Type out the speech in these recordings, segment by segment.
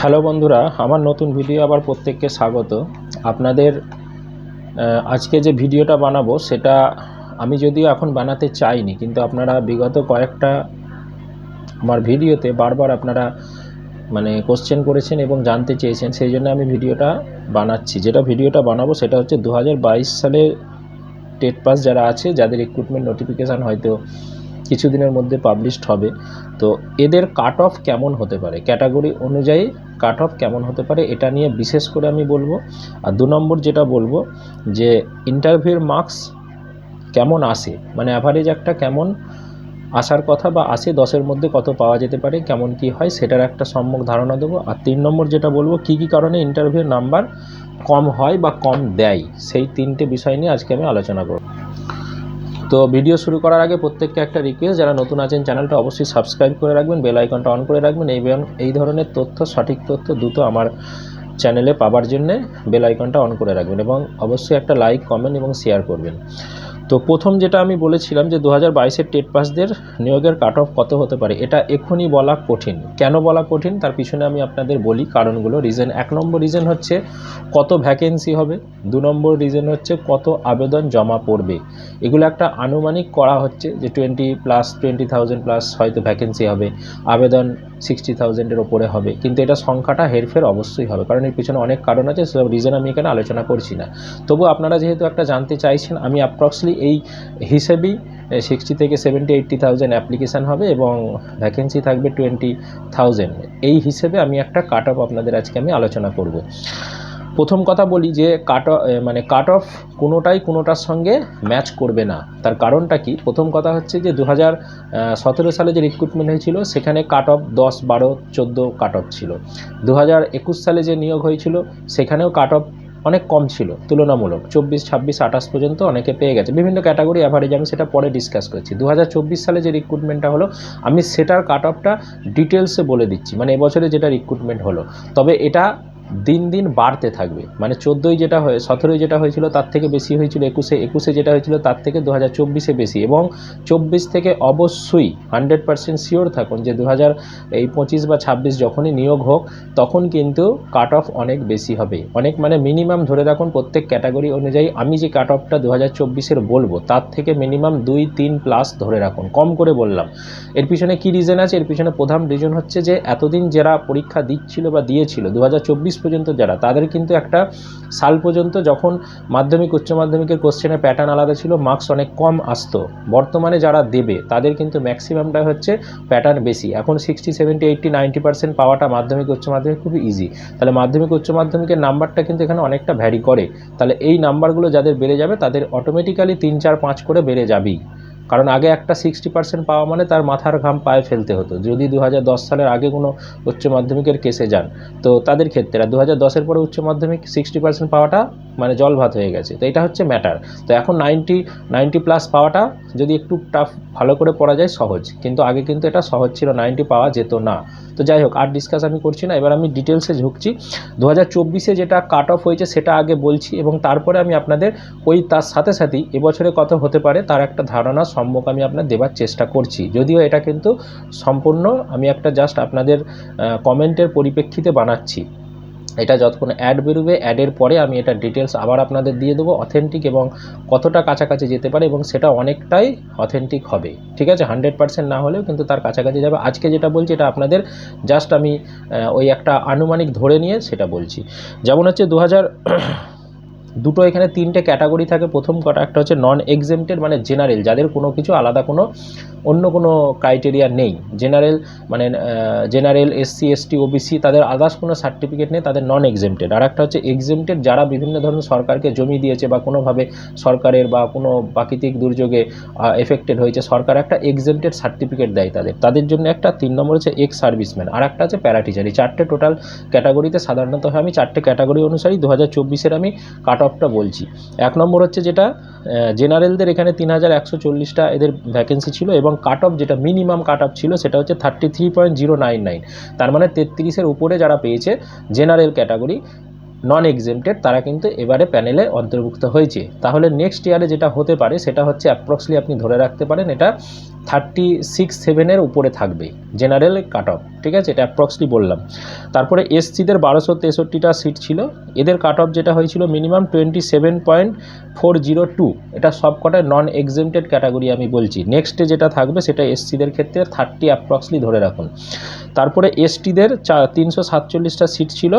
Hello বন্ধুরা, আমার নতুন ভিডিও আবার প্রত্যেককে স্বাগত। আপনাদের আজকে যে ভিডিওটা বানাবো, সেটা আমি যদিও এখন বানাতে চাইনি, কিন্তু আপনারা বিগত কয়েকটা আমার ভিডিওতে বারবার আপনারা মানে কোশ্চেন করেছেন এবং জানতে চেয়েছেন, সেই জন্য আমি ভিডিওটা বানাচ্ছি। যেটা ভিডিওটা বানাবো, সেটা হচ্ছে দু হাজার বাইশ সালে টেট পাস যারা আছে, যাদের রিক্রুটমেন্ট নোটিফিকেশান হয়তো কিছুদিনের মধ্যে পাবলিশড হবে। তো এদের কাট অফ কেমন হতে পারে? ক্যাটাগরি অনুযায়ী কাট অফ কেমন হতে পারে? এটা নিয়ে বিশেষ করে আমি বলব। আর দু নম্বর যেটা বলব, যে ইন্টারভিউর মার্কস কেমন আসে? মানে অ্যাভারেজ একটা কেমন আসার কথা বা আসে, দশের মধ্যে কত পাওয়া যেতে পারে, কেমন কি হয়, সেটার একটা সম্যক ধারণা দেবো। আর তিন নম্বর যেটা বলব, কী কী কারণে ইন্টারভিউর নাম্বার কম হয় বা কম দেয়? সেই তিনটে বিষয় নিয়ে আজকে আমি আলোচনা করব। তো ভিডিও শুরু করার আগে প্রত্যেককে একটা রিকোয়েস্ট যারা নতুন আছেন চ্যানেলটা অবশ্যই সাবস্ক্রাইব করে রাখবেন বেল আইকনটা অন করে রাখবেন। এই এই ধরনের তথ্য, সঠিক তথ্য দ্রুত আমার চ্যানেলে পাবার জন্যে বেল আইকনটা অন করে রাখবেন এবং অবশ্যই একটা লাইক কমেন্ট এবং শেয়ার করবেন। তো প্রথম যেটা আমি বলেছিলাম যে দু হাজার বাইশের টেট পাসদের নিয়োগের কাট অফ কত হতে পারে, এটা এখনই বলা কঠিন। কেন বলা কঠিন? তার পিছনে আমি আপনাদের বলি কারণগুলো। রিজন এক নম্বর রিজন হচ্ছে কত ভ্যাকেন্সি হবে, দু নম্বর রিজন হচ্ছে কত আবেদন জমা পড়বে। এগুলো একটা আনুমানিক করা হচ্ছে যে twenty plus twenty thousand plus হয়তো ভ্যাকেন্সি হবে, আবেদন সিক্সটি থাউজেন্ডের ওপরে হবে। কিন্তু এটা সংখ্যাটা হেরফের অবশ্যই হবে, কারণ এর পিছনে অনেক কারণ আছে, সেসব রিজন আমি এখানে আলোচনা করছি না। তবু আপনারা যেহেতু একটা জানতে চাইছেন, আমি অ্যাপ্রক্সলি এই হিসেবেই সিক্সটি থেকে সেভেন্টি এইট্টি থাউজেন্ড অ্যাপ্লিকেশান হবে এবং ভ্যাকেন্সি থাকবে টোয়েন্টি থাউজেন্ড এই হিসেবে আমি একটা কাট অফ আপনাদের আজকে আমি আলোচনা করব। প্রথম কথা বলি যে কাট মানে কাট অফ কোনোটাই কোনোটার সঙ্গে ম্যাচ করবে না। তার কারণটা কি? প্রথম কথা হচ্ছে যে দু হাজার সতেরো সালে যে রিক্রুটমেন্ট হয়েছিল, সেখানে কাট অফ দশ, বারো, চোদ্দ কাট অফ ছিল। দু হাজার একুশ সালে যে নিয়োগ হয়েছিল, সেখানেও কাট অফ অনেক কম ছিল, তুলনামূলক। চব্বিশ, ছাব্বিশ, আঠাশ পর্যন্ত অনেকে পেয়ে গেছে। বিভিন্ন ক্যাটাগরি অ্যাভারেজ আমি সেটা পরে ডিসকাস করছি। দু হাজার চব্বিশ সালে যে রিক্রুটমেন্টটা হলো, আমি সেটার কাট অফটা ডিটেলসে বলে দিচ্ছি। মানে এবছরে যেটা রিক্রুটমেন্ট হলো। তবে এটা দিন দিন বাড়তে থাকবে। মানে চোদ্দোই যেটা হয়ে, সতেরোই যেটা হয়েছিল তার থেকে বেশি হয়েছিল একুশে একুশে যেটা হয়েছিল তার থেকে দু হাজার চব্বিশে বেশি এবং চব্বিশ থেকে অবশ্যই হান্ড্রেড পার্সেন্ট শিওর থাকুন যে দু হাজার এই পঁচিশ বা ছাব্বিশ যখনই নিয়োগ হোক, তখন কিন্তু কাট অফ অনেক বেশি হবে। অনেক মানে মিনিমাম ধরে রাখুন প্রত্যেক ক্যাটাগরি অনুযায়ী আমি যে কাট অফটা দু হাজার চব্বিশের বলব, তার থেকে মিনিমাম দুই, তিন প্লাস ধরে রাখুন। কম করে বললাম। এর পিছনে কী রিজন আছে? এর পিছনে প্রধান রিজন হচ্ছে যে এতদিন যারা পরীক্ষা দিচ্ছিল বা দিয়েছিল দু চব্বিশ পর্যন্ত যারা, তাদের কিন্তু একটা সাল পর্যন্ত যখন মাধ্যমিক, উচ্চ মাধ্যমিকের কোশ্চেনের প্যাটার্ন আলাদা ছিল মার্কস অনেক কম আসতো। বর্তমানে যারা দেবে, তাদের কিন্তু ম্যাক্সিমামটা হচ্ছে প্যাটার্ন বেশি। এখন sixty seventy eighty ninety percent পাওয়াটা মাধ্যমিক, উচ্চ মাধ্যমিক খুবই ইজি তাহলে মাধ্যমিক, উচ্চ মাধ্যমিকের নাম্বারটা কিন্তু এখানে অনেকটা ভ্যারি করে। তাহলে এই নাম্বারগুলো যাদের বেড়ে যাবে, তাদের অটোমেটিক্যালি তিন, চার, পাঁচ করে বেড়ে যাবেই। কারণ আগে একটা সিক্সটি পার্সেন্ট পাওয়া মানে তার মাথার ঘাম পায়ে ফেলতে হতো। যদি দু হাজার দশ সালের আগে কোনো উচ্চ মাধ্যমিকের কেসে যান, তো তাদের ক্ষেত্রে, আর দু হাজার পরে উচ্চ মাধ্যমিক সিক্সটি পার্সেন্ট পাওয়াটা মানে জল ভাত হয়ে গেছে। তো এটা হচ্ছে ম্যাটার তো এখন নাইনটি নাইনটি প্লাস পাওয়াটা যদি একটু টাফ ভালো করে পড়া যায়, সহজ। কিন্তু আগে কিন্তু এটা সহজ ছিল নাইনটি পাওয়া যেত না। তো যাই হোক, আর ডিসকাস আমি করছি না। এবার আমি ডিটেলসে ঝুঁকছি। দু হাজার যেটা কাট অফ হয়েছে, সেটা আগে বলছি এবং তারপরে আমি আপনাদের ওই তার সাথে সাথেই এবছরে কত হতে পারে, তার একটা ধারণা সম্মুখ আমি আপনার দেবার চেষ্টা করছি। যদিও এটা কিন্তু সম্পূর্ণ আমি একটা জাস্ট আপনাদের কমেন্টের পরিপ্রেক্ষিতে বানাচ্ছি। এটা যতক্ষণ অ্যাড বেরোবে অ্যাডের পরে আমি এটা ডিটেলস আবার আপনাদের দিয়ে দেবো অথেন্টিক এবং কতটা কাছাকাছি যেতে পারে এবং সেটা অনেকটাই অথেন্টিক হবে। ঠিক আছে? হান্ড্রেড পার্সেন্ট না হলেও কিন্তু তার কাছাকাছি যাবে। আজকে যেটা বলছি এটা আপনাদের জাস্ট আমি ওই একটা আনুমানিক ধরে নিয়ে সেটা বলছি। যেমন হচ্ছে দু হাজার দুটো এখানে তিনটে ক্যাটাগরি থাকে। প্রথম কটা, একটা হচ্ছে নন এক্সেমটেড মানে জেনারেল যাদের কোনো কিছু আলাদা কোনো, অন্য কোনো ক্রাইটেরিয়া নেই। জেনারেল মানে জেনারেল এসসি এসটি ওবিসি তাদের আদার্স কোনো সার্টিফিকেট নেই, তাদের নন এক্সেমটেড আর একটা হচ্ছে এক্সেমটেড যারা বিভিন্ন ধরনের সরকারকে জমি দিয়েছে বা কোনোভাবে সরকারের বা কোনো প্রাকৃতিক দুর্যোগে এফেক্টেড হয়েছে, সরকার একটা এক্সেমটেড সার্টিফিকেট দেয় তাদের। তাদের জন্য একটা, তিন নম্বর হচ্ছে এক্স সার্ভিসম্যান আর একটা আছে প্যারাটিচার চারটে টোটাল ক্যাটাগরিতে সাধারণত আমি, চারটে ক্যাটাগরি অনুসারেই দু হাজার আমি কাট অফটা বলছি। এক নম্বর হচ্ছে যেটা জেনারেলদের এখানে তিন হাজার একশো চল্লিশটা এদের ভ্যাকেন্সি ছিল এবং কাট অফ যেটা মিনিমাম কাট অফ ছিল সেটা হচ্ছে thirty three point zero nine nine তার মানে তেত্রিশের উপরে যারা পেয়েছে জেনারেল ক্যাটাগরি নন এক্সেমটেড তারা কিন্তু এবারে প্যানেলে অন্তর্ভুক্ত হয়েছে। তাহলে নেক্সট ইয়ারে যেটা হতে পারে, সেটা হচ্ছে অ্যাপ্রক্সলি আপনি ধরে রাখতে পারেন, এটা থার্টি সিক্স সেভেনের উপরে থাকবে জেনারেল কাট অফ ঠিক আছে? এটা অ্যাপ্রক্সলি বললাম। তারপরে এসসিদের বারোশো তেষট্টিটা সিট ছিল। এদের কাট অফ যেটা হয়েছিল minimum twenty seven point four zero two এটা সব কটায় নন এক্সেমটেড ক্যাটাগরি আমি বলছি। নেক্সটে যেটা থাকবে, সেটা এসসিদের ক্ষেত্রে থার্টি অ্যাপ্রক্সলি ধরে রাখুন। তারপরে এসটিদের চা তিনশো সাতচল্লিশটা সিট ছিল।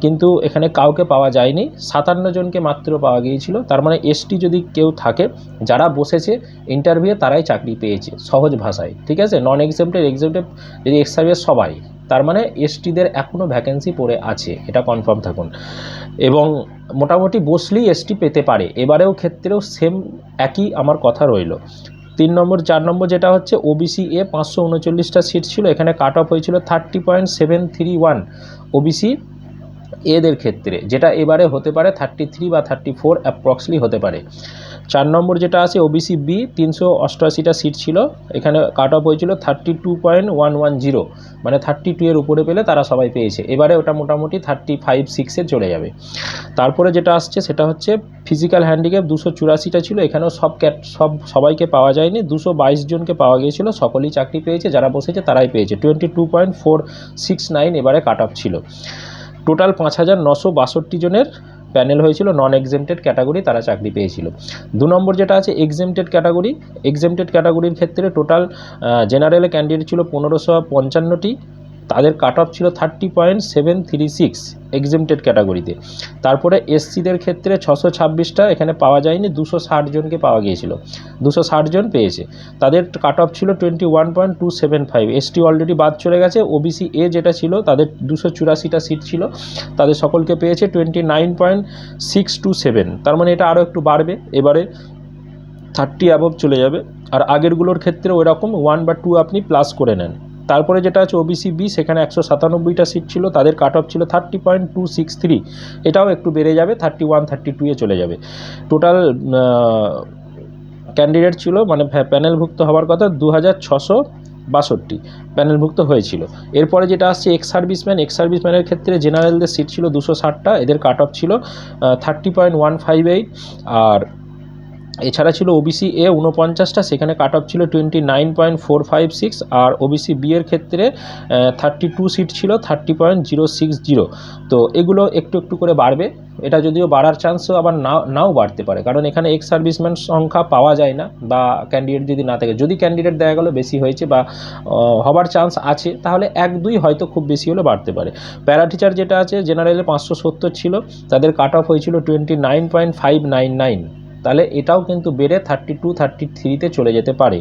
কিন্তু এখানে কাউকে পাওয়া যায়নি। সাতান্ন জনকে মাত্র পাওয়া গিয়েছিল। তার মানে এসটি যদি কেউ থাকে, যারা বসেছে ইন্টারভিউ তারাই চাকরি পেয়েছে সহজ ভাষায়। ঠিক আছে? নন এক্সেমটেড এক্সেমটেড যদি এক্স সবাই। তার মানে এসটিদের এখনও ভ্যাকেন্সি পড়ে আছে। এটা কনফার্ম থাকুন। এবং মোটামুটি বসলেই এসটি পেতে পারে। এবারেও ক্ষেত্রেও সেম একই আমার কথা রইল। তিন নম্বর, চার নম্বর যেটা হচ্ছে ওবিসি এ পাঁচশো উনচল্লিশটা সিট ছিল। এখানে কাট অফ হয়েছিল thirty point seven three one OBC এদের ক্ষেত্রে, যেটা এবারে হতে পারে থার্টি থ্রি বা থার্টি ফোর অ্যাপ্রক্সলি হতে পারে। চার নম্বর যেটা আছে ওবিসি বি তিনশো অষ্টআশিটা সিট ছিল। এখানে কাট অফ হয়েছিল thirty two point one one zero মানে থার্টি টু এর উপরে পেলে তারা সবাই পেয়েছে। এবারে ওটা মোটামুটি থার্টি ফাইভ সিক্সে চলে যাবে। তারপরে যেটা আসছে, সেটা হচ্ছে ফিজিক্যাল হ্যান্ডিক্যাপ দুশো চুরাশিটা ছিল। এখানেও সব ক্যাট সব সবাইকে পাওয়া যায়নি। দুশো বাইশ জনকে পাওয়া গিয়েছিল। সকলেই চাকরি পেয়েছে, যারা বসেছে তারাই পেয়েছে। Twenty two point four six nine এবারে কাট অফ ছিল। টোটাল পাঁচ হাজার নশো বাষট্টি জনের প্যানেল হয়েছিল নন এক্সেমটেড ক্যাটাগরি তারা চাকরি পেয়েছিল। দু নম্বর যেটা আছে এক্সেমটেড ক্যাটাগরি এক্সেমটেড ক্যাটাগরির ক্ষেত্রে টোটাল জেনারেল ক্যান্ডিডেট ছিল পনেরোশো পঞ্চান্নটি। তাদের কাট অফ ছিল thirty point seven three six exempted ক্যাটাগরিতে তারপরে এসসিদের ক্ষেত্রে ছশো ছাব্বিশটা, এখানে পাওয়া যায়নি, দুশো ষাট জনকে পাওয়া গিয়েছিল। দুশো ষাট জন পেয়েছে। তাদের কাট অফ ছিল twenty one point two seven five ST already বাদ চলে গেছে ওবিসি এ যেটা ছিল, তাদের দুশো চুরাশিটা সিট ছিল। তাদের সকলকে পেয়েছে twenty nine point six two seven তার মানে এটা আরও একটু বাড়বে, এবারে থার্টি অ্যাবভ চলে যাবে। আর আগেরগুলোর ক্ষেত্রে ওই রকম ওয়ান বা টু আপনি প্লাস করে নেন। তারপরে যেটা আছে ওবিসি বি সেখানে একশো সাতানব্বইটা সিট ছিল, তাদের কাট অফ ছিল thirty point two six three এটাও একটু বেড়ে যাবে থার্টি ওয়ান থার্টি টুয়ে চলে যাবে। টোটাল ক্যান্ডিডেট ছিল মানে প্যানেলভুক্ত হওয়ার কথা দু হাজার ছশো বাষট্টি প্যানেলভুক্ত হয়েছিল। এরপরে যেটা আসছে এক্স সার্ভিসম্যান এক্স সার্ভিসম্যানের ক্ষেত্রে জেনারেলদের সিট ছিল দুশো ষাটটা, এদের কাট অফ ছিল thirty point one five eight আর এছাড়া ছিল ওবিসি এ উনপঞ্চাশটা সেখানে কাট অফ ছিল twenty nine point four five six আর ওবিসি বি এর ক্ষেত্রে থার্টি টু সিট ছিল thirty point zero six zero তো এগুলো একটু একটু করে বাড়বে। এটা যদিও বাড়ার চান্সও আবার নাও নাও বাড়তে পারে। কারণ এখানে এক্স সার্ভিসম্যান সংখ্যা পাওয়া যায় না বা ক্যান্ডিডেট যদি না থাকে। যদি ক্যান্ডিডেট দেখা গেলো বেশি হয়েছে বা হবার চান্স আছে, তাহলে এক দুই হয়তো খুব বেশি হলে বাড়তে পারে। প্যারা টিচার যেটা আছে জেনারেলে পাঁচশো সত্তর ছিল, তাদের কাট অফ হয়েছিল twenty nine point five nine nine তাহলে এটাও কিন্তু বেড়ে থার্টি টু থার্টি থ্রিতে চলে যেতে পারে।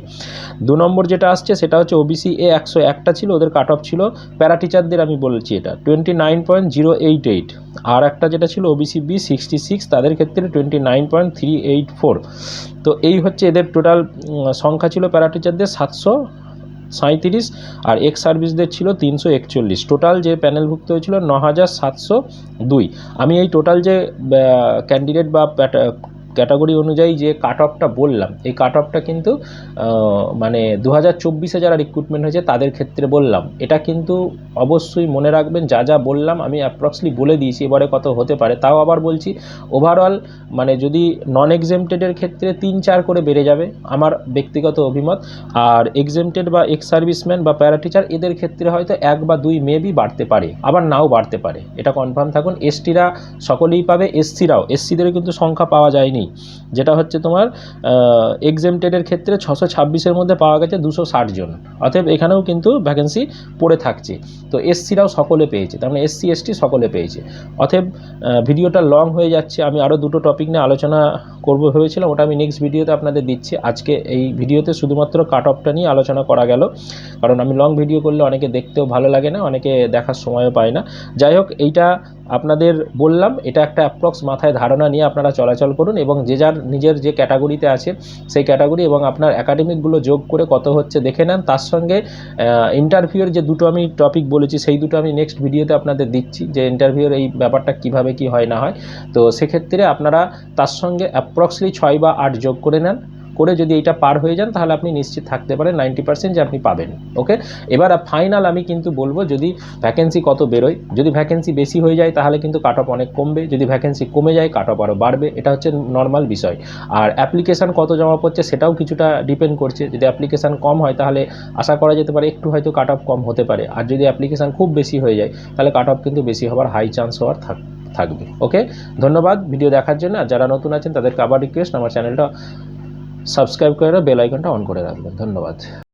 দু নম্বর যেটা আসছে সেটা হচ্ছে ওবিসি এ একশো একটা ছিল, ওদের কাট অফ ছিল। প্যারা টিচারদের আমি বলছি এটা twenty nine point zero eight eight আর একটা যেটা ছিল ওবিসি বি সিক্সটি সিক্স তাদের ক্ষেত্রে twenty nine point three eight four তো এই হচ্ছে এদের টোটাল সংখ্যা ছিল প্যারা টিচারদের সাতশো সাঁত্রিশ আর এক্স সার্ভিসদের ছিল তিনশো একচল্লিশ। টোটাল যে প্যানেলভুক্ত হয়েছিল ন হাজার সাতশো দুই। আমি এই টোটাল যে ক্যান্ডিডেট বা ক্যাটাগরি অনুযায়ী যে কাট অফটা বললাম, এই কাট অফটা কিন্তু মানে দু হাজার চব্বিশে যারা রিক্রুটমেন্ট হয়েছে তাদের ক্ষেত্রে বললাম। এটা কিন্তু অবশ্যই মনে রাখবেন, যা যা বললাম আমি অ্যাপ্রক্সলি বলে দিয়েছি, এবারে কত হতে পারে। তাও আবার বলছি ওভারঅল মানে যদি নন এক্সেমটেডের ক্ষেত্রে তিন চার করে বেড়ে যাবে, আমার ব্যক্তিগত অভিমত। আর এক্সেমটেড বা এক্স সার্ভিসম্যান বা প্যারা টিচার এদের ক্ষেত্রে হয়তো এক বা দুই মেবি বাড়তে পারে, আবার নাও বাড়তে পারে। এটা কনফার্ম থাকুন এসটিরা সকলেই পাবে এসসিরাও এসসিদের কিন্তু সংখ্যা পাওয়া যায়নি। যেটা হচ্ছে তোমার এক্সেমটেডের ক্ষেত্রে ছশো ছাব্বিশের মধ্যে পাওয়া গেছে দুশো ষাট জন। অতএব এখানেও কিন্তু ভ্যাকেন্সি পড়ে থাকছে। তো এসসিরাও সকলে পেয়েছে, তার মানে এসসি এসটি সকলে পেয়েছে। অতএব ভিডিওটা লং হয়ে যাচ্ছে, আমি আরও দুটো টপিক নিয়ে আলোচনা করব ভেবেছিলাম, ওটা আমি নেক্সট ভিডিওতে আপনাদের দিচ্ছি। আজকে এই ভিডিওতে শুধুমাত্র কাট অফটা নিয়ে আলোচনা করা গেল, কারণ আমি লং ভিডিও করলে অনেকে দেখতেও ভালো লাগে না, অনেকে দেখার সময়ও পায় না। যাই হোক, এইটা আপনাদের বললাম, এটা একটা অ্যাপ্রক্স মাথায় ধারণা নিয়ে আপনারা চলাচল করুন এবং যে যার নিজের যে ক্যাটাগরিতে আছে, সেই ক্যাটাগরি এবং আপনার একাডেমিকগুলো যোগ করে কত হচ্ছে দেখে নেন। তার সঙ্গে ইন্টারভিউয়ের যে দুটো আমি টপিক বলেছি, সেই দুটো আমি নেক্সট ভিডিওতে আপনাদের দিচ্ছি, যে ইন্টারভিউয়ের এই ব্যাপারটা কীভাবে কি হয় না হয়। তো সেক্ষেত্রে আপনারা তার সঙ্গে অ্যাপ্রক্সলি ছয় বা আট যোগ করে নেন। করে যদি এইটা পার হয়ে যান, তাহলে আপনি নিশ্চিত থাকতে পারেন নাইনটি পার্সেন্ট যে আপনি পাবেন, ওকে? এবার ফাইনাল আমি কিন্তু বলব যদি ভ্যাকেন্সি কত বেরোয়, যদি ভ্যাকেন্সি বেশি হয়ে যায়, তাহলে কিন্তু কাট অফ অনেক কমবে, যদি ভ্যাকেন্সি কমে যায় কাট অফ আরও বাড়বে, এটা হচ্ছে নর্মাল বিষয়। আর অ্যাপ্লিকেশান কত জমা পড়ছে, সেটাও কিছুটা ডিপেন্ড করছে, যদি অ্যাপ্লিকেশান কম হয়, তাহলে আশা করা যেতে পারে একটু হয়তো কাট অফ কম হতে পারে, আর যদি অ্যাপ্লিকেশান খুব বেশি হয়ে যায়, তাহলে কাট অফ কিন্তু বেশি হওয়ার হাই চান্স হওয়ার থাক, থাকবে, ওকে? ধন্যবাদ ভিডিও দেখার জন্য, আর যারা নতুন আছেন, তাদেরকে আবার রিকোয়েস্ট আমার চ্যানেলটা সাবস্ক্রাইব করে বেল আইকনটা অন করে রাখবেন। ধন্যবাদ।